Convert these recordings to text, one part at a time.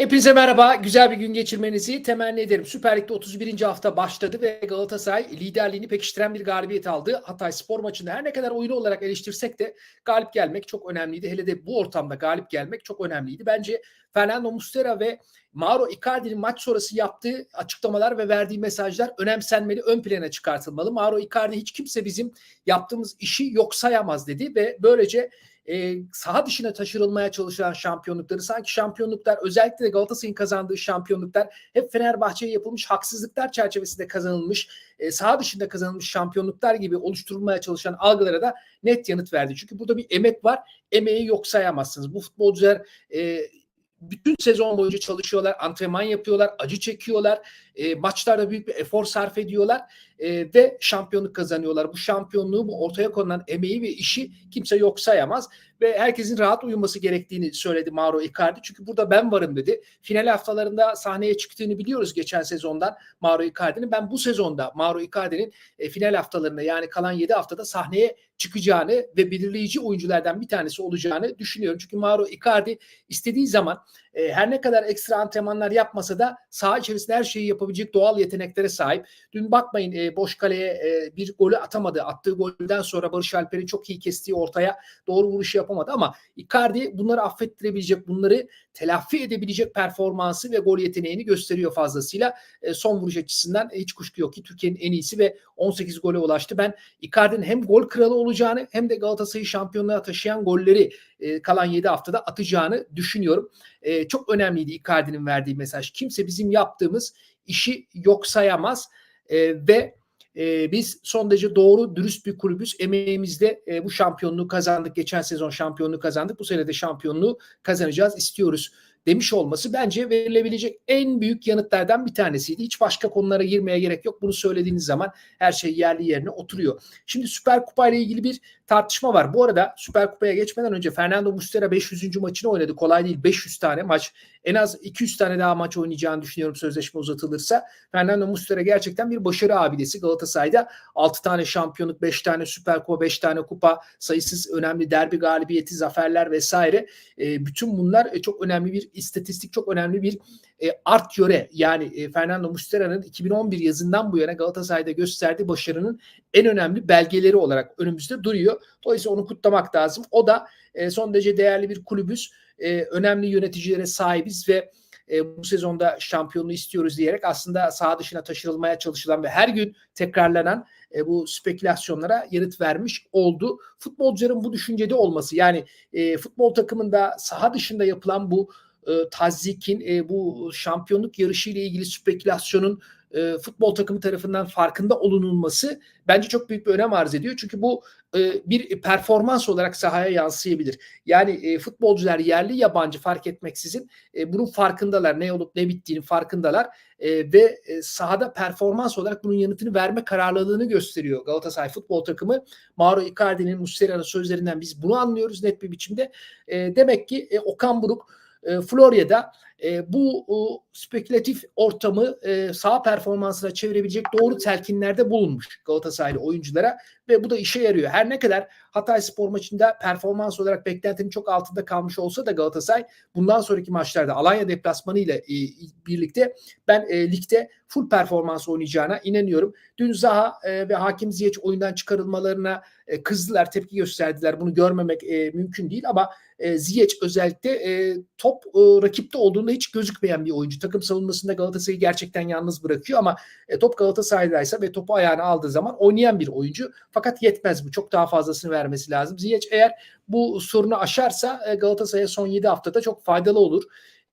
Hepinize merhaba. Güzel bir gün geçirmenizi temenni ederim. Süper Lig'de 31. hafta başladı ve Galatasaray liderliğini pekiştiren bir galibiyet aldı. Hatay spor maçında her ne kadar oyunu olarak eleştirsek de galip gelmek çok önemliydi. Hele de bu ortamda galip gelmek çok önemliydi. Bence Fernando Muslera ve Mauro Icardi'nin maç sonrası yaptığı açıklamalar ve verdiği mesajlar önemsenmeli, ön plana çıkartılmalı. Mauro Icardi hiç kimse bizim yaptığımız işi yok sayamaz dedi ve böylece e, saha dışına taşırılmaya çalışılan şampiyonlukları sanki şampiyonluklar özellikle de Galatasaray'ın kazandığı şampiyonluklar hep Fenerbahçe'ye yapılmış haksızlıklar çerçevesinde kazanılmış e, saha dışında kazanılmış şampiyonluklar gibi oluşturulmaya çalışan algılara da net yanıt verdi. Çünkü burada bir emek var. Emeği yok sayamazsınız. Bu futbolcular e, bütün sezon boyunca çalışıyorlar, antrenman yapıyorlar, acı çekiyorlar, e, maçlarda büyük bir efor sarf ediyorlar e, ve şampiyonluk kazanıyorlar. Bu şampiyonluğu, bu ortaya konulan emeği ve işi kimse yok sayamaz ve herkesin rahat uyuması gerektiğini söyledi Mauro Icardi. Çünkü burada ben varım dedi. Final haftalarında sahneye çıktığını biliyoruz geçen sezondan Mauro Icardi'nin. Ben bu sezonda Mauro Icardi'nin e, final haftalarında yani kalan 7 haftada sahneye çıkacağını ve belirleyici oyunculardan bir tanesi olacağını düşünüyorum. Çünkü Mauro Icardi istediği zaman e, her ne kadar ekstra antrenmanlar yapmasa da saha içerisinde her şeyi yapabilecek doğal yeteneklere sahip. Dün bakmayın e, boş kaleye e, bir golü atamadı. Attığı golden sonra Barış Alper'in çok iyi kestiği ortaya doğru vuruşu yapamadı ama Icardi bunları affettirebilecek, bunları telafi edebilecek performansı ve gol yeteneğini gösteriyor fazlasıyla. E, son vuruş açısından hiç kuşku yok ki Türkiye'nin en iyisi ve 18 gole ulaştı. Ben Icardi'nin hem gol kralı olacağını hem de Galatasaray'ı şampiyonluğa taşıyan golleri e, kalan 7 haftada atacağını düşünüyorum. E, çok önemliydi Icardi'nin verdiği mesaj. Kimse bizim yaptığımız işi yok sayamaz e, ve e, biz son derece doğru, dürüst bir kulübüz. Emeğimizle e, bu şampiyonluğu kazandık. Geçen sezon şampiyonluğu kazandık. Bu sene de şampiyonluğu kazanacağız, istiyoruz demiş olması bence verilebilecek en büyük yanıtlardan bir tanesiydi. Hiç başka konulara girmeye gerek yok. Bunu söylediğiniz zaman her şey yerli yerine oturuyor. Şimdi Süper Kupa ile ilgili bir tartışma var. Bu arada Süper Kupa'ya geçmeden önce Fernando Muslera 500. maçını oynadı. Kolay değil 500 tane maç. En az 200 tane daha maç oynayacağını düşünüyorum sözleşme uzatılırsa. Fernando Muslera gerçekten bir başarı abidesi Galatasaray'da. 6 tane şampiyonluk, 5 tane Süper Kupa, 5 tane kupa, sayısız önemli derbi galibiyeti, zaferler vesaire. E, bütün bunlar e, çok önemli bir istatistik, çok önemli bir e, art yöre. Yani e, Fernando Muslera'nın 2011 yazından bu yana Galatasaray'da gösterdiği başarının en önemli belgeleri olarak önümüzde duruyor. Dolayısıyla onu kutlamak lazım. O da e, son derece değerli bir kulübüz. E, önemli yöneticilere sahibiz ve e, bu sezonda şampiyonluğu istiyoruz diyerek aslında saha dışına taşırılmaya çalışılan ve her gün tekrarlanan e, bu spekülasyonlara yanıt vermiş oldu. Futbolcuların bu düşüncede olması yani e, futbol takımında saha dışında yapılan bu e, tazikin, e, bu şampiyonluk yarışı ile ilgili spekülasyonun e, futbol takımı tarafından farkında olunulması bence çok büyük bir önem arz ediyor. Çünkü bu e, bir performans olarak sahaya yansıyabilir. Yani e, futbolcular yerli yabancı fark etmeksizin e, bunun farkındalar. Ne olup ne bittiğini farkındalar e, ve e, sahada performans olarak bunun yanıtını verme kararlılığını gösteriyor Galatasaray futbol takımı. Mauro Icardi'nin, Muslera'nın sözlerinden biz bunu anlıyoruz net bir biçimde. E, demek ki e, Okan Buruk e, Florya'da e, bu o, spekülatif ortamı e, sağ performansına çevirebilecek doğru telkinlerde bulunmuş Galatasaraylı oyunculara ve bu da işe yarıyor. Her ne kadar Hatay spor maçında performans olarak beklentinin çok altında kalmış olsa da Galatasaray bundan sonraki maçlarda Alanya deplasmanı ile e, birlikte ben e, ligde full performans oynayacağına inanıyorum. Dün Zaha e, ve Hakim Ziyech oyundan çıkarılmalarına e, kızdılar, tepki gösterdiler. Bunu görmemek e, mümkün değil ama e, Ziyech özellikle e, top e, rakipte olduğunda hiç gözükmeyen bir oyuncu. Takım savunmasında Galatasaray'ı gerçekten yalnız bırakıyor ama e, top Galatasaray'daysa ve topu ayağına aldığı zaman oynayan bir oyuncu. Fakat yetmez bu. Çok daha fazlasını vermesi lazım. Ziyech eğer bu sorunu aşarsa e, Galatasaray'a son 7 haftada çok faydalı olur.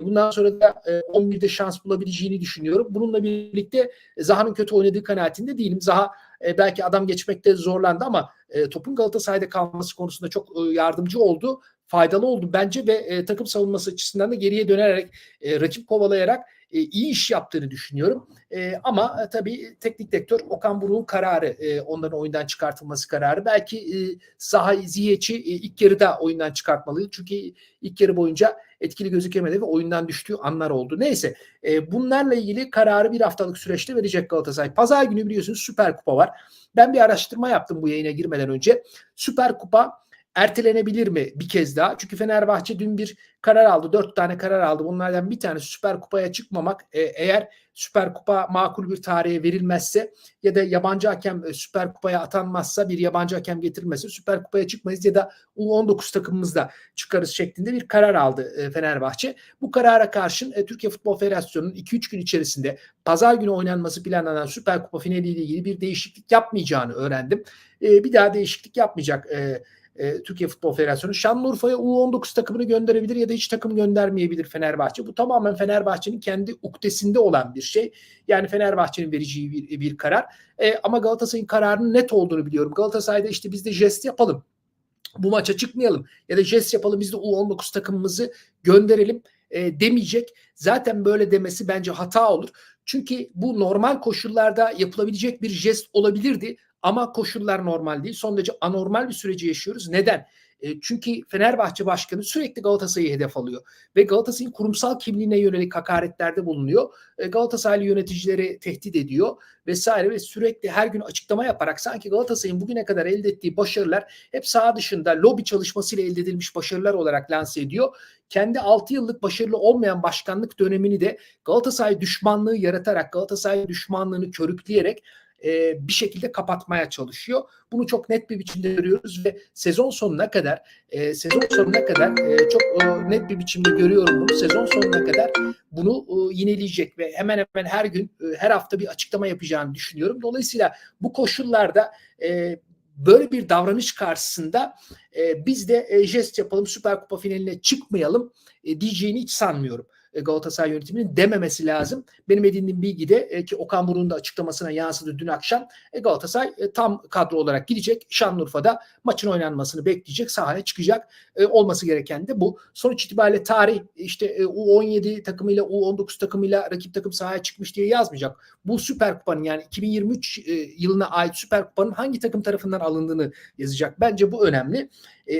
Bundan sonra da e, 11'de şans bulabileceğini düşünüyorum. Bununla birlikte Zaha'nın kötü oynadığı kanaatinde değilim. Zaha e, belki adam geçmekte zorlandı ama e, topun Galatasaray'da kalması konusunda çok e, yardımcı oldu faydalı oldu bence ve e, takım savunması açısından da geriye dönerek e, rakip kovalayarak e, iyi iş yaptığını düşünüyorum. E, ama e, tabii teknik direktör Okan Buruk'un kararı, e, onların oyundan çıkartılması kararı. Belki e, Zaha Ziyech'i e, ilk yarıda oyundan çıkartmalıydı. Çünkü ilk yarı boyunca etkili gözükemedi ve oyundan düştüğü anlar oldu. Neyse e, bunlarla ilgili kararı bir haftalık süreçte verecek Galatasaray. Pazar günü biliyorsunuz Süper Kupa var. Ben bir araştırma yaptım bu yayına girmeden önce. Süper Kupa ertelenebilir mi bir kez daha? Çünkü Fenerbahçe dün bir karar aldı. Dört tane karar aldı. Bunlardan bir tanesi Süper Kupa'ya çıkmamak. E, eğer Süper Kupa makul bir tarihe verilmezse ya da yabancı hakem e, Süper Kupa'ya atanmazsa bir yabancı hakem getirilmezse Süper Kupa'ya çıkmayız ya da U19 takımımızda çıkarız şeklinde bir karar aldı e, Fenerbahçe. Bu karara karşın Türkiye Futbol Federasyonu'nun 2-3 gün içerisinde pazar günü oynanması planlanan Süper Kupa finaliyle ilgili bir değişiklik yapmayacağını öğrendim. Bir daha değişiklik yapmayacak e, e, Türkiye Futbol Federasyonu Şanlıurfa'ya U19 takımını gönderebilir ya da hiç takım göndermeyebilir Fenerbahçe. Bu tamamen Fenerbahçe'nin kendi uktesinde olan bir şey. Yani Fenerbahçe'nin vereceği bir, bir karar. E, ama Galatasaray'ın kararının net olduğunu biliyorum. Galatasaray'da işte biz de jest yapalım. Bu maça çıkmayalım ya da jest yapalım biz de U19 takımımızı gönderelim e, demeyecek. Zaten böyle demesi bence hata olur. Çünkü bu normal koşullarda yapılabilecek bir jest olabilirdi ama koşullar normal değil. Son derece anormal bir süreci yaşıyoruz. Neden? E, çünkü Fenerbahçe Başkanı sürekli Galatasaray'ı hedef alıyor ve Galatasaray'ın kurumsal kimliğine yönelik hakaretlerde bulunuyor. E, Galatasaraylı yöneticileri tehdit ediyor vesaire ve sürekli her gün açıklama yaparak sanki Galatasaray'ın bugüne kadar elde ettiği başarılar hep sağ dışında lobi çalışmasıyla elde edilmiş başarılar olarak lanse ediyor. Kendi 6 yıllık başarılı olmayan başkanlık dönemini de Galatasaray düşmanlığı yaratarak, Galatasaray düşmanlığını körükleyerek e, bir şekilde kapatmaya çalışıyor. Bunu çok net bir biçimde görüyoruz ve sezon sonuna kadar e, sezon sonuna kadar e, çok e, net bir biçimde görüyorum bunu. Sezon sonuna kadar bunu e, yineleyecek ve hemen hemen her gün e, her hafta bir açıklama yapacağını düşünüyorum. Dolayısıyla bu koşullarda e, böyle bir davranış karşısında e, biz de e, jest yapalım Süper Kupa finaline çıkmayalım e, diyeceğini hiç sanmıyorum. E, Galatasaray yönetiminin dememesi lazım. Benim edindiğim bilgi de e, ki Okan Buruk'un da açıklamasına yansıdı dün akşam. E, Galatasaray tam kadro olarak gidecek. Şanlıurfa'da maçın oynanmasını bekleyecek. Sahaya çıkacak. Olması gereken de bu. Sonuç itibariyle tarih işte U17 takımıyla U19 takımıyla rakip takım sahaya çıkmış diye yazmayacak. Bu Süper Kupa'nın yani 2023 yılına ait Süper Kupa'nın hangi takım tarafından alındığını yazacak. Bence bu önemli.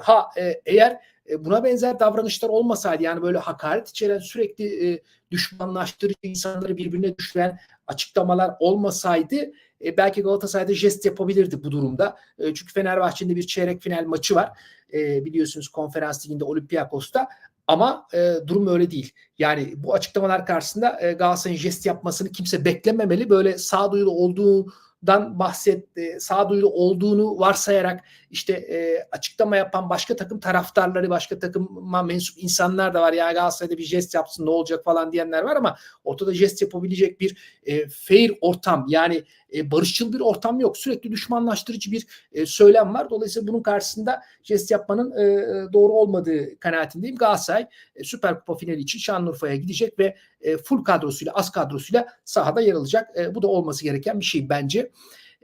Ha eğer e, buna benzer davranışlar olmasaydı yani böyle hakaret içeren sürekli e, düşmanlaştırıcı insanları birbirine düşüren açıklamalar olmasaydı e, belki Galatasaray'da jest yapabilirdi bu durumda. E, çünkü Fenerbahçe'nin bir çeyrek final maçı var. E, biliyorsunuz konferans liginde Olympiakos'ta. Ama e, durum öyle değil. Yani bu açıklamalar karşısında e, Galatasaray'ın jest yapmasını kimse beklememeli. Böyle sağduyulu olduğu dan bahset e, sağduyulu olduğunu varsayarak işte e, açıklama yapan başka takım taraftarları başka takıma mensup insanlar da var. Ya Galatasaray'da bir jest yapsın ne olacak falan diyenler var ama ortada jest yapabilecek bir e, fair ortam yani e, barışçıl bir ortam yok. Sürekli düşmanlaştırıcı bir e, söylem var. Dolayısıyla bunun karşısında jest yapmanın e, e doğru olmadığı kanaatindeyim. Galatasaray e, Süper Kupa finali için Şanlıurfa'ya gidecek ve e, full kadrosuyla az kadrosuyla sahada yer alacak. E, bu da olması gereken bir şey bence.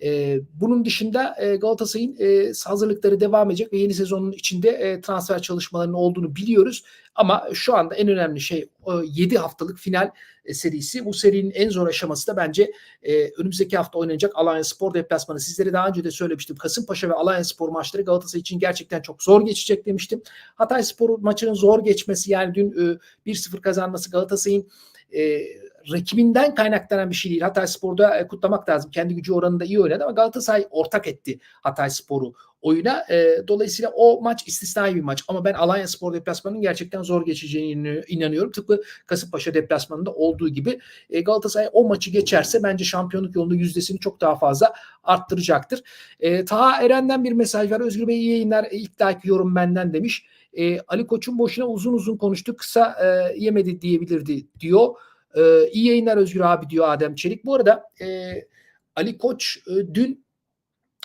E, bunun dışında e, Galatasaray'ın e, hazırlıkları devam edecek ve yeni sezonun içinde e, transfer çalışmalarının olduğunu biliyoruz. Ama şu anda en önemli şey o 7 haftalık final e, serisi. Bu serinin en zor aşaması da bence e, önümüzdeki hafta oynanacak Alanya Spor deplasmanı. Sizlere daha önce de söylemiştim. Kasımpaşa ve Alanya Spor maçları Galatasaray için gerçekten çok zor geçecek demiştim. Hatay Spor maçının zor geçmesi yani dün e, 1-0 kazanması Galatasaray'ın e, rakibinden kaynaklanan bir şey değil. Hatay Spor'da e, kutlamak lazım. Kendi gücü oranında iyi oynadı ama Galatasaray ortak etti Hatay Spor'u oyuna. E, dolayısıyla o maç istisnai bir maç. Ama ben Alanya Spor deplasmanının gerçekten zor geçeceğine inanıyorum. Tıpkı Kasımpaşa deplasmanında olduğu gibi e, Galatasaray o maçı geçerse bence şampiyonluk yolunda yüzdesini çok daha fazla arttıracaktır. E, Taha Eren'den bir mesaj var. Özgür Bey iyi yayınlar. İlk dahaki yorum benden demiş. E, Ali Koç'un boşuna uzun uzun konuştu. Kısa e, yemedi diyebilirdi diyor. E, iyi yayınlar Özgür abi diyor Adem Çelik. Bu arada e, Ali Koç e, dün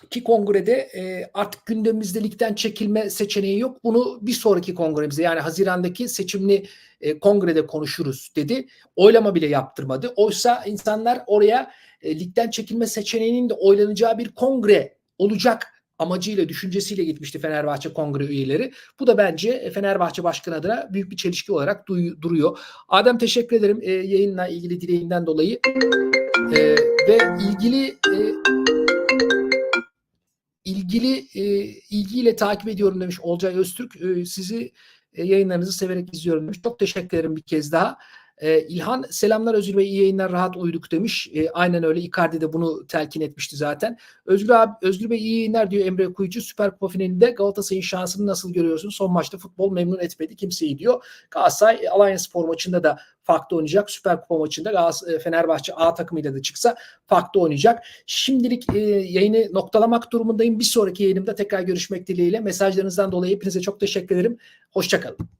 ki kongrede e, artık gündemimizde ligden çekilme seçeneği yok. Bunu bir sonraki kongremizde yani Haziran'daki seçimli e, kongrede konuşuruz dedi. Oylama bile yaptırmadı. Oysa insanlar oraya e, ligden çekilme seçeneğinin de oylanacağı bir kongre olacak amacıyla, düşüncesiyle gitmişti Fenerbahçe kongre üyeleri. Bu da bence Fenerbahçe Başkanı adına büyük bir çelişki olarak duruyor. Adem teşekkür ederim e, yayınla ilgili dileğinden dolayı. E, ve ilgili e, ilgili e, ilgiyle takip ediyorum demiş Olcay Öztürk. E, sizi e, yayınlarınızı severek izliyorum demiş. Çok teşekkür ederim bir kez daha. E, İlhan selamlar Özgür Bey iyi yayınlar rahat uyuduk demiş. E, aynen öyle Icardi de bunu telkin etmişti zaten. Özgür abi Özgür Bey iyi yayınlar diyor Emre Kuyucu. Süper Kupa finalinde Galatasaray'ın şansını nasıl görüyorsun? Son maçta futbol memnun etmedi kimseyi diyor. Galatasaray Alanya Spor maçında da farklı oynayacak. Süper Kupa maçında Galatasaray, Fenerbahçe A takımıyla da çıksa farklı oynayacak. Şimdilik e, yayını noktalamak durumundayım. Bir sonraki yayınımda tekrar görüşmek dileğiyle. Mesajlarınızdan dolayı hepinize çok teşekkür ederim. Hoşçakalın.